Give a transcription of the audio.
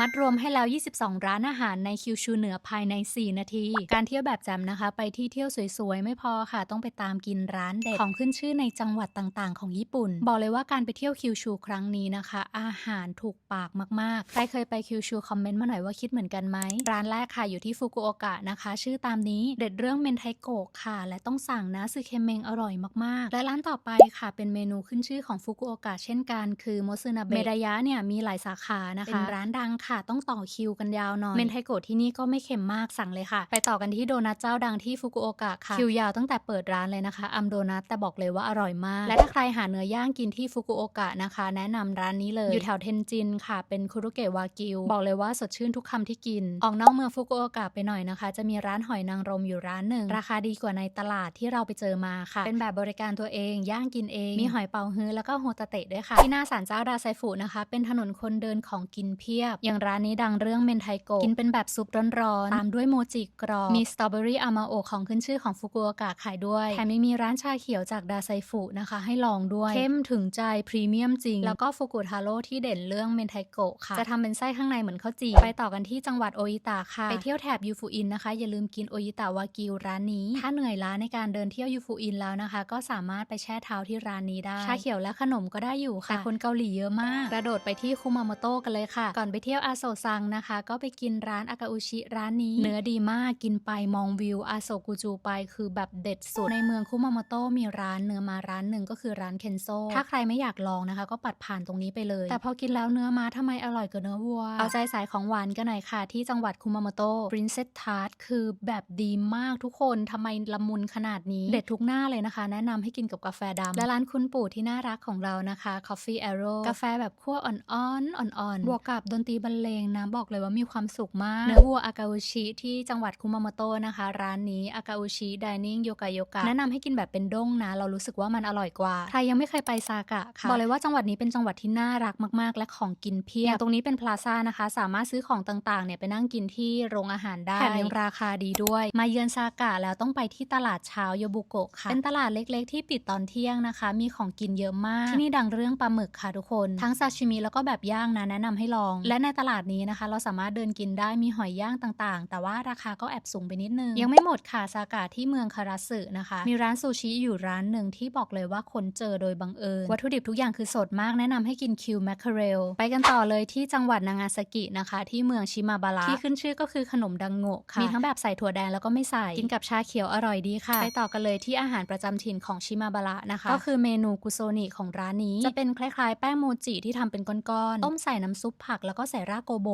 มัดรวมให้แล้ว 22 ร้านอาหารในคิวชูเหนือภายใน 4 นาที การเที่ยวแบบแจมนะคะ ไปที่เที่ยวสวยๆ ไม่พอค่ะ ต้องไปตามกินร้านเด็ดของขึ้นชื่อในจังหวัดต่างๆ ของญี่ปุ่น บอกเลยว่าการไปเที่ยวคิวชูครั้งนี้นะคะ อาหารถูกปากมากๆ ใครเคยไปคิวชูคอมเมนต์มาหน่อยว่าคิดเหมือนกันไหม ร้านแรกค่ะอยู่ที่ฟุกุโอกะนะคะ ชื่อตามนี้เด็ดเรื่องเมนไทโกะค่ะ และต้องสั่งนะซึเคเมงอร่อยมากๆ และร้านต่อไปค่ะเป็นเมนูขึ้นชื่อของฟุกุโอกะเช่นกัน คือโมซึนาเบะเมดายะเนี่ยมีหลายสาขานะคะเป็นร้านดังค่ะ ต้องต่อคิวกันยาวหน่อย เมนไทโกะที่นี่ก็ไม่เค็มมากสั่งเลยค่ะ ไปต่อกันที่โดนัทเจ้าดังที่ฟุกุโอกะค่ะ คิวยาวตั้งแต่เปิดร้านเลยนะคะ อัมโดนัทแต่บอกเลยว่าอร่อยมาก และถ้าใครหาเนื้อย่างกินที่ฟุกุโอกะนะคะ แนะนำร้านนี้เลย อยู่แถวเทนจินค่ะ เป็นคุรุเกะวากิว บอกเลยว่าสดชื่นทุกคำที่กิน ออกนอกเมืองฟุกุโอกะไปหน่อยนะคะ จะมีร้านหอยนางรมอยู่ร้านหนึ่ง ราคาดีกว่าในตลาดที่เราไปเจอมาค่ะ เป็นแบบบริการตัวเอง ย่างกินเอง มีหอยเปาฮื้อแล้วก็โฮตาเตะด้วยค่ะ ที่หน้าศาลเจ้าดาไซฟุนะคะ เป็นถนนคนเดินของกินเพียบอย่างร้านนี้ดังเรื่องเมนไทโกะกินเป็นแบบซุปร้อนๆตามด้วยโมจิกรอบมีสตรอเบอรี่อามาโอะของขึ้นชื่อของฟุกุโอกะขายด้วยแถมยังมีร้านชาเขียวจากดาไซฟุนะคะ ให้ลองด้วยเข้มถึงใจพรีเมียมจริง แล้วก็ฟุกุทาโร่ที่เด่นเรื่องเมนไทโกะค่ะ จะทำเป็นไส้ข้างในเหมือนข้าวจี่ไปต่อกันที่จังหวัดโออิตะค่ะ ไปเที่ยวแถบยูฟูอินนะคะ อย่าลืมกินโออิตะวากิวร้านนี้ ถ้าเหนื่อยล้าในการเดินเที่ยวยูฟูอินแล้วนะคะ ก็สามารถไปแช่เท้าที่ร้านนี้ได้ชาเขียวและขนมก็ได้อยู่ค่ะแต่คนเกาหลีเยอะมากกระโดดไปที่คุมาโมโตะกันเลยค่ะ ก่อนไปเที่ยวอาโซซังนะคะ ก็ไปกินร้านอากาอุชิร้านนี้ เนื้อดีมากกินไปมองวิวอาโซกุจูไปคือแบบเด็ดสุด ในเมืองคุมาโมโตะมีร้านเนื้อมาร้านหนึ่งก็คือร้านเคนโซถ้าใครไม่อยากลองนะคะ ก็ปัดผ่านตรงนี้ไปเลย แต่พอกินแล้วเนื้อมาทำไมอร่อยกว่าเนื้อวัว เอาใจสายของหวานกันหน่อยค่ะ ที่จังหวัดคุมาโมโตะ Princess Tart คือแบบดีมากทุกคนทำไมละมุนขนาดนี้ เด็ดทุกหน้าเลยนะคะ แนะนำให้กินกับกาแฟดำและร้านคุณปู่ที่น่ารักของเรานะคะ Coffee Arrow กาแฟแบบคั่วอ่อนๆอ่อนๆบวกกับดนตรีบรรเลงนะบอกเลยว่ามีความสุขมากเนื้อวัวอากาอุชิที่จังหวัดคุมาโมโตะนะคะ ร้านนี้อากาอุชิดิเนิ่งโยกะโยกะแนะนำให้กินแบบเป็นด้งนะ เรารู้สึกว่ามันอร่อยกว่า ใครยังไม่เคยไปซากะค่ะบอกเลยว่าจังหวัดนี้เป็นจังหวัดที่น่ารักมากๆ และของกินเพียบอย่างตรงนี้เป็นพลาซ่านะคะ สามารถซื้อของต่างๆเนี่ยไปนั่งกินที่โรงอาหารได้แถมยังราคาดีด้วย มาเยือนซากะแล้วต้องไปที่ตลาดเช้าโยบุโกะค่ะเป็นตลาดเล็กๆ ที่ปิดตอนเที่ยงนะคะ มีของกินเยอะมาก ที่นี่ดังเรื่องปลาหมึกค่ะทุกคน ทั้งซาชิมิแล้วก็แบบย่างนะแนะนำให้ลอง และในตลาดนี้นะคะ เราสามารถเดินกินได้มีหอยย่างต่างๆ แต่ว่าราคาก็แอบสูงไปนิดนึง ยังไม่หมดค่ะซากะที่เมืองคาราสึนะคะ มีร้านซูชิอยู่ร้านหนึ่งที่บอกเลยว่าคนเจอโดยบังเอิญ วัตถุดิบทุกอย่างคือสดมากแนะนำให้กินคิวแมคเคเรลไปกันต่อเลยที่จังหวัดนางาซากินะคะ ที่เมืองชิมาบาระที่ขึ้นชื่อก็คือขนมดังโงะค่ะมีทั้งแบบใส่ถั่วแดงแล้วก็ไม่ใส่กินกับชาเขียวอร่อยดีค่ะไปต่อกันเลยที่อาหารประจำถิ่นของชิมาบาระนะคะ ก็คือเมนูกุโซนิของร้านนี้จะเป็นคล้ายๆ แป้งโมจิที่ทำเป็นก้อนๆต้มใส่น้ำซุปผักแล้วก็ใส่รากโกโบ